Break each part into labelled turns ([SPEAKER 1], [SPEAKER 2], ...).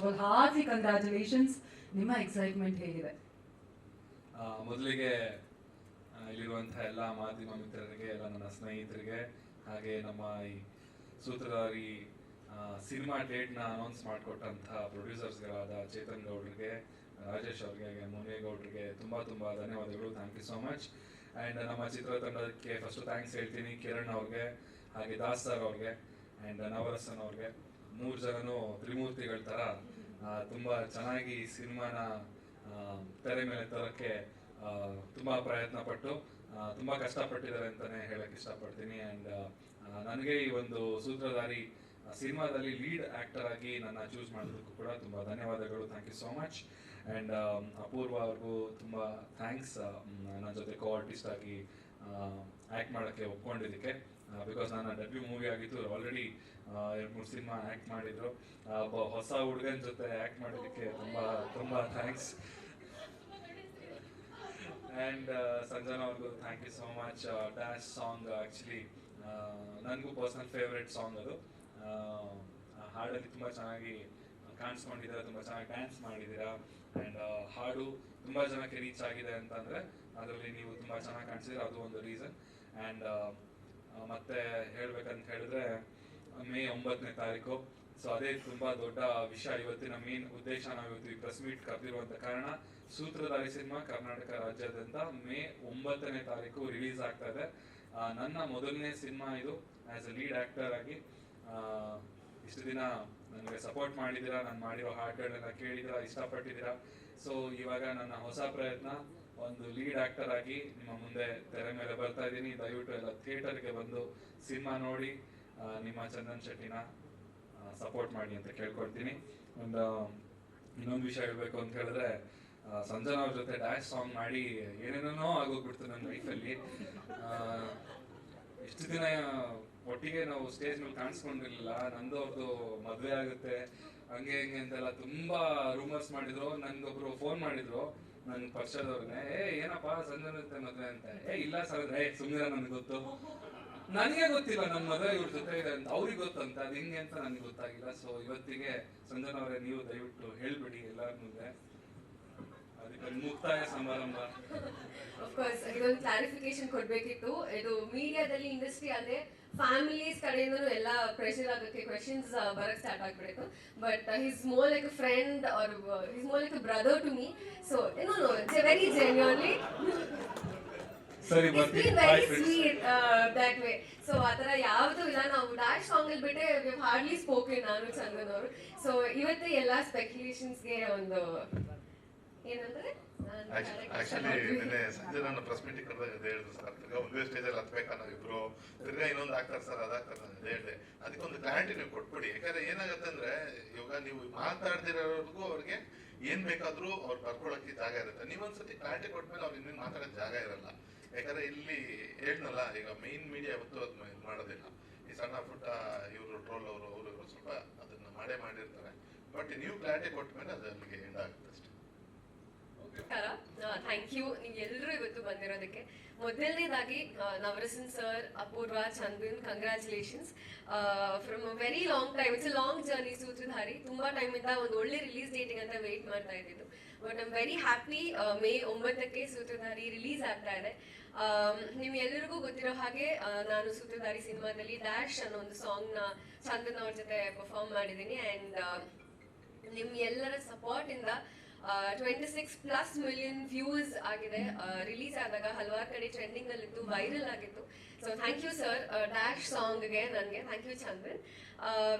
[SPEAKER 1] First of all congratulations ನಿಮ್ಮ excitement ಹೇಗಿದೆ?
[SPEAKER 2] ಮೊದಲಿಗೆ ಇಲ್ಲಿರುವಂತ ಇಲ್ಲಿರುವಂತಹ ಎಲ್ಲ ಮಾಧ್ಯಮ ಮಿತ್ರರಿಗೆ, ಎಲ್ಲ ನನ್ನ ಸ್ನೇಹಿತರಿಗೆ, ಹಾಗೆ ನಮ್ಮ ಈ ಸೂತ್ರಧಾರಿ ಸಿನಿಮಾ ಡೇಟ್ನ ಅನೌನ್ಸ್ ಮಾಡಿಕೊಟ್ಟಂತಹ ಪ್ರೊಡ್ಯೂಸರ್ಸ್ಗಳಾದ ಚೇತನ್ ಗೌಡ್ರಿಗೆ, ರಾಜೇಶ್ ಅವ್ರಿಗೆ ಮುನೇಗೌಡ್ರಿಗೆ ತುಂಬ ತುಂಬ ಧನ್ಯವಾದಗಳು. Thank you so much and ನಮ್ಮ ಚಿತ್ರತಂಡಕ್ಕೆ ಫಸ್ಟ್ ಥ್ಯಾಂಕ್ಸ್ ಹೇಳ್ತೀನಿ. ಕಿರಣ್ ಅವ್ರಿಗೆ, ಹಾಗೆ ದಾಸ್ ಸರ್ ಅವ್ರಿಗೆ ಆ್ಯಂಡ್ ನವರಸನ್ ಅವ್ರಿಗೆ. ಮೂರು ಜನನು ತ್ರಿಮೂರ್ತಿಗಳ ಥರ ತುಂಬಾ ಚೆನ್ನಾಗಿ ಸಿನಿಮಾನ ತೆರೆ ಮೇಲೆ ತರೋಕ್ಕೆ ತುಂಬಾ ಪ್ರಯತ್ನ ಪಟ್ಟು ತುಂಬಾ ಕಷ್ಟಪಟ್ಟಿದ್ದಾರೆ ಅಂತಾನೆ ಹೇಳಕ್ ಇಷ್ಟಪಡ್ತೀನಿ. ಅಂಡ್ ನನಗೆ ಈ ಒಂದು ಸೂತ್ರಧಾರಿ ಸಿನಿಮಾದಲ್ಲಿ ಲೀಡ್ ಆಕ್ಟರ್ ಆಗಿ ನನ್ನ ಚೂಸ್ ಮಾಡೋದಕ್ಕೂ ಕೂಡ ತುಂಬಾ ಧನ್ಯವಾದಗಳು. Thank you so much and Apoorva ಅವ್ರಿಗೂ ತುಂಬಾ ಥ್ಯಾಂಕ್ಸ್ ನನ್ನ ಜೊತೆ ಕೋ ಆರ್ಟಿಸ್ಟ್ ಆಗಿ ಆಕ್ಟ್ ಮಾಡೋಕ್ಕೆ ಒಪ್ಕೊಂಡಿದ್ದಕ್ಕೆ ಬಿಕಾಸ್ ನನ್ನ ಡೆಬ್ಯೂ ಮೂವಿ ಆಗಿತ್ತು ಆಲ್ರೆಡಿ ಎರಡು ಮೂರು ಸಿನಿಮಾ ಆ್ಯಕ್ಟ್ ಮಾಡಿದ್ರು. ಒಬ್ಬ ಹೊಸ ಹುಡುಗನ ಜೊತೆ ಆ್ಯಕ್ಟ್ ಮಾಡೋದಕ್ಕೆ ತುಂಬ ತುಂಬ ಥ್ಯಾಂಕ್ಸ್ ಆ್ಯಂಡ್ ಸಂಜನಾ ಅವ್ರಿಗೂ thank you so much dance song actually ನನಗೂ ಪರ್ಸನಲ್ ಫೇವ್ರೆಟ್ ಸಾಂಗ್ ಅದು. ಹಾಡಲ್ಲಿ ತುಂಬ ಚೆನ್ನಾಗಿ ಕಾಣಿಸ್ಕೊಂಡಿದ್ದೀರಾ ತುಂಬ ಚೆನ್ನಾಗಿ ಡ್ಯಾನ್ಸ್ ಮಾಡಿದ್ದೀರಾ. ಆ್ಯಂಡ್ ಹಾಡು ತುಂಬ ಜನಕ್ಕೆ ರೀಚ್ ಆಗಿದೆ ಅಂತಂದರೆ ಅದರಲ್ಲಿ ನೀವು ತುಂಬ ಚೆನ್ನಾಗಿ ಕಾಣಿಸಿದ್ರೆ ಅದು ಒಂದು ರೀಸನ್ ಆ್ಯಂಡ್ ಮತ್ತೆ ಹೇಳ್ಬೇಕಂತ ಹೇಳಿದ್ರೆ, ಮೇ ಒಂಬತ್ತನೇ ತಾರೀಕು. ಸೊ ಅದೇ ತುಂಬಾ ದೊಡ್ಡ ವಿಷಯ ಇವತ್ತಿನ ಮೇನ್ ಉದ್ದೇಶ ನಾವು ಇವತ್ತು ಈ ಪ್ರೆಸ್ ಮೀಟ್ ಕರೆದಿರುವಂತ ಕಾರಣ, ಸೂತ್ರಧಾರಿ ಸಿನಿಮಾ ಕರ್ನಾಟಕ ರಾಜ್ಯಾದ್ಯಂತ ಮೇ ಒಂಬತ್ತನೇ ತಾರೀಕು ರಿಲೀಸ್ ಆಗ್ತಾ ಇದೆ. ನನ್ನ ಮೊದಲನೇ ಸಿನಿಮಾ ಇದು ಆಸ್ ಅ ಲೀಡ್ ಆಕ್ಟರ್ ಆಗಿ ಇಷ್ಟು ದಿನ ನನಗೆ ಸಪೋರ್ಟ್ ಮಾಡಿದ್ದೀರಾ, ನಾನು ಮಾಡಿರೋ ಹಾಡುಗಳನ್ನೆಲ್ಲ ಕೇಳಿದಿರಾ ಇಷ್ಟಪಟ್ಟಿದ್ದೀರಾ. ಸೊ ಇವಾಗ ನನ್ನ ಹೊಸ ಪ್ರಯತ್ನ ಒಂದು ಲೀಡ್ ಆಕ್ಟರ್ ಆಗಿ ನಿಮ್ಮ ಮುಂದೆ ತೆರೆ ಮೇಲೆ ಬರ್ತಾ ಇದ್ದೀನಿ. ದಯವಿಟ್ಟು ಎಲ್ಲ ಥಿಯೇಟರ್ಗೆ ಬಂದು ಸಿನಿಮಾ ನೋಡಿ ನಿಮ್ಮ ಚಂದನ್ ಶೆಟ್ಟಿನ ಸಪೋರ್ಟ್ ಮಾಡಿ ಅಂತ ಕೇಳ್ಕೊಡ್ತೀನಿ ಒಂದು, ಇನ್ನೊಂದು ವಿಷಯ ಹೇಳ್ಬೇಕು ಅಂತ ಹೇಳಿದ್ರೆ ಸಂಜನಾ ಅವ್ರ ಜೊತೆ ಡ್ಯಾಶ್ ಸಾಂಗ್ ಮಾಡಿ ಏನೇನೋ ಆಗೋಗ್ಬಿಡ್ತು ನನ್ನ ಲೈಫಲ್ಲಿ ಇಷ್ಟು ದಿನ ಒಟ್ಟಿಗೆ ನಾವು ಸ್ಟೇಜ್ ಮೇಲೆ ಕಾಣಿಸ್ಕೊಂಡಿರ್ಲಿಲ್ಲ. ನಂದು ಅವ್ರದ್ದು ಮದುವೆ ಆಗುತ್ತೆ. ಹಂಗೆ ಹಿಂಗೆ ಅಂತೆಲ್ಲ ತುಂಬಾ ರೂಮರ್ಸ್ ಮಾಡಿದ್ರು. ನನ್ಗೊಬ್ರು ಫೋನ್ ಮಾಡಿದ್ರು. ನನ್ ಪರಿಚಯದವ್ರನ್ನೇ ಏ, ಏನಪ್ಪ ಸಂಜನ ಜೊತೆ ಮದುವೆ ಅಂತ? ಏ, ಇಲ್ಲ ಸರ್, ಏ ಸುಮ್ಮನೆ ನನ್ಗೆ ಗೊತ್ತು. ನನಗೆ ಗೊತ್ತಿಲ್ಲ ನಮ್ಮ ಮದುವೆ ಇವ್ರ ಜೊತೆ ಇದೆ ಅಂತ, ಅವ್ರಿಗೆ ಗೊತ್ತಂತ, ಅದು ಹೆಂಗೆ ಅಂತ ನನಗೆ ಗೊತ್ತಾಗಿಲ್ಲ. ಸೊ ಇವತ್ತಿಗೆ ಸಂಜನ ಅವರೇ ನೀವು ದಯವಿಟ್ಟು ಹೇಳ್ಬಿಡಿ ಎಲ್ಲರ ಮುಂದೆ ಅದಕ್ಕೆ ಒಂದು ಮುಕ್ತಾಯ ಸಮಾರಂಭ.
[SPEAKER 3] ಅಫ್ಕೋರ್ಸ್ ಇದೊಂದು ಕ್ಲಾರಿಫಿಕೇಶನ್ ಕೊಡ್ಬೇಕಿತ್ತು. ಇದು ಮೀಡಿಯಾದಲ್ಲಿ ಇಂಡಸ್ಟ್ರಿ ಅಂದ್ರೆ ಫ್ಯಾಮಿಲೀಸ್ ಕಡೆಯಿಂದನೂ ಎಲ್ಲ ಪ್ರೆಷರ್ ಆಗೋಕ್ಕೆ ಕ್ವೆಶನ್ಸ್ ಬರಕ್ ಸ್ಟಾರ್ಟ್ ಆಗ್ಬಿಡ್ತು but his more like friend or his more like brother to me so no no it's very genuinely
[SPEAKER 2] ಸರಿ
[SPEAKER 3] ಇಟ್ಸ್
[SPEAKER 2] ಬರ್ತೀನಿ.
[SPEAKER 3] Been
[SPEAKER 2] boy
[SPEAKER 3] very sweet that way so ಆ ಥರ ಯಾವುದು ಇಲ್ಲ. ನಾವು ಡ್ಯಾಶ್ ವಿ ಹಾರ್ಡ್ಲಿ ಸ್ಪೋಕನ್ ನಾನು ಚಂದನ್ ಅವರು. ಸೊ ಇವತ್ತು ಎಲ್ಲ ಸ್ಪೆಕ್ಯುಲೇಷನ್ಸ್ಗೆ ಒಂದು
[SPEAKER 4] ಆಕ್ಚುಲಿ ನಿನ್ನೆ ಸಂಜೆ ನಾನು ಪ್ರೆಸ್ ಮೀಟಿಂಗ್ ಕರೆದಾಗ ಅದೇ ಹೇಳಿದ್ರು ಸರ್ ತಿರ್ಗಾ ಒಂದೇ ಸ್ಟೇಜ್ ಅಲ್ಲಿ ಅನ್ನೋ ಇಬ್ರು? ತಿರ್ಗಾ ಇನ್ನೊಂದು ಆಗ್ತಾರೆ ಸರ್ ಅದಾಗ್ತಾರೆ ನಾನು ಅದೇ ಹೇಳಿದೆ. ಅದಕ್ಕೊಂದು ಕ್ಲಾರಿಟಿ ನೀವು ಕೊಟ್ಬಿಡಿ. ಯಾಕಂದ್ರೆ ಏನಾಗುತ್ತೆ ಅಂದ್ರೆ ಇವಾಗ ನೀವು ಮಾತಾಡ್ದಿರೋರ್ಗೂ ಅವ್ರಿಗೆ ಏನ್ ಬೇಕಾದ್ರೂ ಅವ್ರು ಬರ್ಕೊಳಕ್ಕೆ ಜಾಗ ಇರುತ್ತೆ. ನೀವೊಂದ್ಸತಿ ಕ್ಲಾರಿಟಿ ಕೊಟ್ಮೇಲೆ ಅವ್ರು ಇನ್ನೇನು ಮಾತಾಡೋಕೆ ಜಾಗ ಇರಲ್ಲ. ಯಾಕಂದ್ರೆ ಇಲ್ಲಿ ಹೇಳ್ನಲ್ಲ ಈಗ ಮೈನ್ ಮೀಡಿಯಾ ಯಾವತ್ತೂ ಅದು ಮಾಡೋದಿಲ್ಲ. ಈ ಸಣ್ಣ ಪುಟ್ಟ ಇವರು ಟ್ರೋಲ್ ಅವರು ಅವರು ಸ್ವಲ್ಪ ಅದನ್ನ ಮಾಡೇ ಮಾಡಿರ್ತಾರೆ. ಬಟ್ ನೀವು ಕ್ಲಾರಿಟಿ ಕೊಟ್ಮೇಲೆ ಅದು ಅಲ್ಲಿಗೆ ಎಂಡ್ ಆಗುತ್ತೆ ಅಷ್ಟೇ.
[SPEAKER 3] ಥ್ಯಾಂಕ್ ಯು ಎಲ್ಲರೂ ಇವತ್ತು ಬಂದಿರೋದಕ್ಕೆ. ಮೊದಲನೇದಾಗಿ Navarasan sir, Apoorva, Chandan congratulations from a very long time it's a long journey Sutradhari. ತುಂಬಾ ಟೈಮ್ ಇಂದ ಒಂದು ಒಳ್ಳೆ ರಿಲೀಸ್ ಡೇಟಿಂಗ್ ಅಂತ ವೇಟ್ ಮಾಡ್ತಾ ಇದ್ದಿದ್ದು. But I'm very happy May ಒಂಬತ್ತಕ್ಕೆ ಸೂತ್ರಧಾರಿ ರಿಲೀಸ್ ಆಗ್ತಾ ಇದೆ. ನಿಮ್ ಎಲ್ಲರಿಗೂ ಗೊತ್ತಿರೋ ಹಾಗೆ ನಾನು ಸೂತ್ರಧಾರಿ ಸಿನಿಮಾದಲ್ಲಿ ಡ್ಯಾಶ್ ಅನ್ನೋ ಒಂದು ಸಾಂಗ್ನ ಚಂದನ್ ಅವ್ರ ಜೊತೆ ಪರ್ಫಾರ್ಮ್ ಮಾಡಿದ್ದೀನಿ. ಅಂಡ್ ನಿಮ್ ಎಲ್ಲರ ಸಪೋರ್ಟ್ ಇಂದ twenty six plus million views ಆಗಿದೆ. ರಿಲೀಸ್ ಆದಾಗ ಹಲವಾರು ಕಡೆ ಟ್ರೆಂಡಿಂಗ್ ಅಲ್ಲಿತ್ತು ವೈರಲ್ ಆಗಿತ್ತು. So thank you sir dash ಸಾಂಗ್ಗೆ ನನಗೆ. Thank you Chandan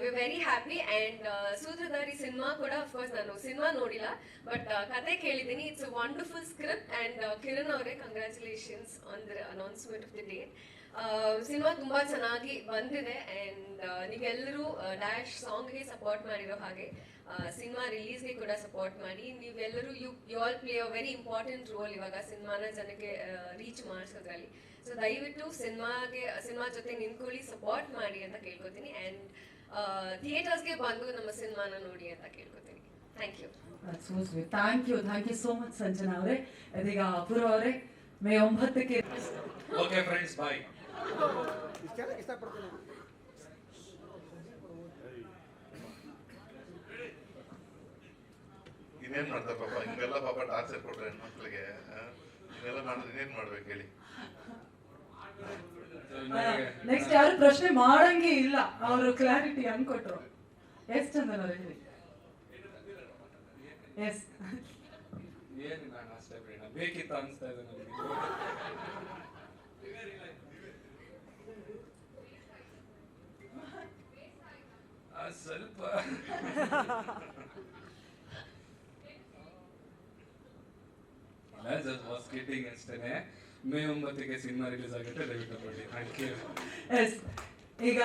[SPEAKER 3] we very happy and Sutradhari cinema ಕೂಡ ಅಫ್ಕೋರ್ಸ್ ನಾನು ಸಿನಿಮಾ ನೋಡಿಲ್ಲ ಬಟ್ ಕತೆ ಕೇಳಿದ್ದೀನಿ. It's wonderful script and Kiran ಅವರೇ congratulations on the announcement of the day cinema ತುಂಬಾ ಚೆನ್ನಾಗಿ ಬಂದಿದೆ ಅಂಡ್ ನೀವೆಲ್ಲರೂ ಡ್ಯಾಶ್ ಸಾಂಗ್ಗೆ ಸಪೋರ್ಟ್ ಮಾಡಿರೋ ಹಾಗೆ ಸಿನಿಮಾ ರಿಲೀಸ್ಗೆ ಕೂಡ ಸಪೋರ್ಟ್ ಮಾಡಿ. ನೀವೆಲ್ಲರೂ you you all play a very important role ಇವಾಗ ಸಿನಿಮಾನ ಜನಕ್ಕೆ ರೀಚ್ ಮಾಡಿಸೋದ್ರಲ್ಲಿ. ಸೊ ದಯವಿಟ್ಟು ಸಿನಿಮಾಗೆ ಸಿನಿಮಾ ಜೊತೆ ನಿಂತ್ಕೊಳ್ಳಿ ಸಪೋರ್ಟ್ ಮಾಡಿ ಅಂತ ಕೇಳ್ಕೊತೀನಿ. ಅಂಡ್ ಥಿಯೇಟರ್ಸ್ಗೆ ಬಂದು ನಮ್ಮ ಸಿನಿಮಾನ ನೋಡಿ ಅಂತ ಕೇಳ್ಕೊತೀನಿ. Thank you
[SPEAKER 1] thank you thank you so much Sanjana ಅವರೇ. ಇದೀಗ ಅಪೂರ್ವ ಅವರೇ. ಮೇ ಒಂಬತ್ತಕ್ಕೆ
[SPEAKER 2] ಓಕೆ ಫ್ರೆಂಡ್ಸ್ ಬಾಯ್
[SPEAKER 5] ಇಷ್ಟೆಲ್ಲ ಇಷ್ಟಪಡ್ತೀನಿ.
[SPEAKER 4] ಇನ್ನೇನ್ ಮಾಡ್ತಾರೆ ಪಾಪ? ಹಿಂಗೆಲ್ಲ ಪಾಪ ಟಾರ್ಚರ್ ಕೊಟ್ರೆ ಹೆಣ್ಮಕ್ಳಿಗೆ? ಹಿಂಗೆಲ್ಲ ಮಾಡಿದ್ರೆ ಇನ್ನೇನ್ ಮಾಡ್ಬೇಕು ಹೇಳಿ?
[SPEAKER 1] ನೆಕ್ಸ್ಟ್ ಯಾರು ಪ್ರಶ್ನೆ ಮಾಡಂಗೆ ಇಲ್ಲ. ಅವರು ಕ್ಲಾರಿಟಿ ಹಂಗ್ ಕೊಟ್ರು ಎಸ್ ಚಂದನ್ ಅವ್ರು ಹೇಳಿ. ಎಸ್.
[SPEAKER 2] ಏನು ನಾನು ಅಷ್ಟೇ ಪ್ರೇರಣ ಬೇಕಿತ್ತು ಅನಿಸ್ತಾ ಇದೆ ನನಗೆ. ಸ್ವಲ್ಪ ಜಸ್ಟ್ ವಾಸ್ ಕಿಟ್ಟಿಂಗ್ ಅಷ್ಟೇನೆ ಮೇ ಒಂಬತ್ತಿಗೆ ಸಿನಿಮಾ ರಿಲೀಸ್ ಆಗುತ್ತೆ ದಯವಿಟ್ಟು ನೋಡಿ ಥ್ಯಾಂಕ್ ಯು
[SPEAKER 1] ಎಸ್ ಈಗ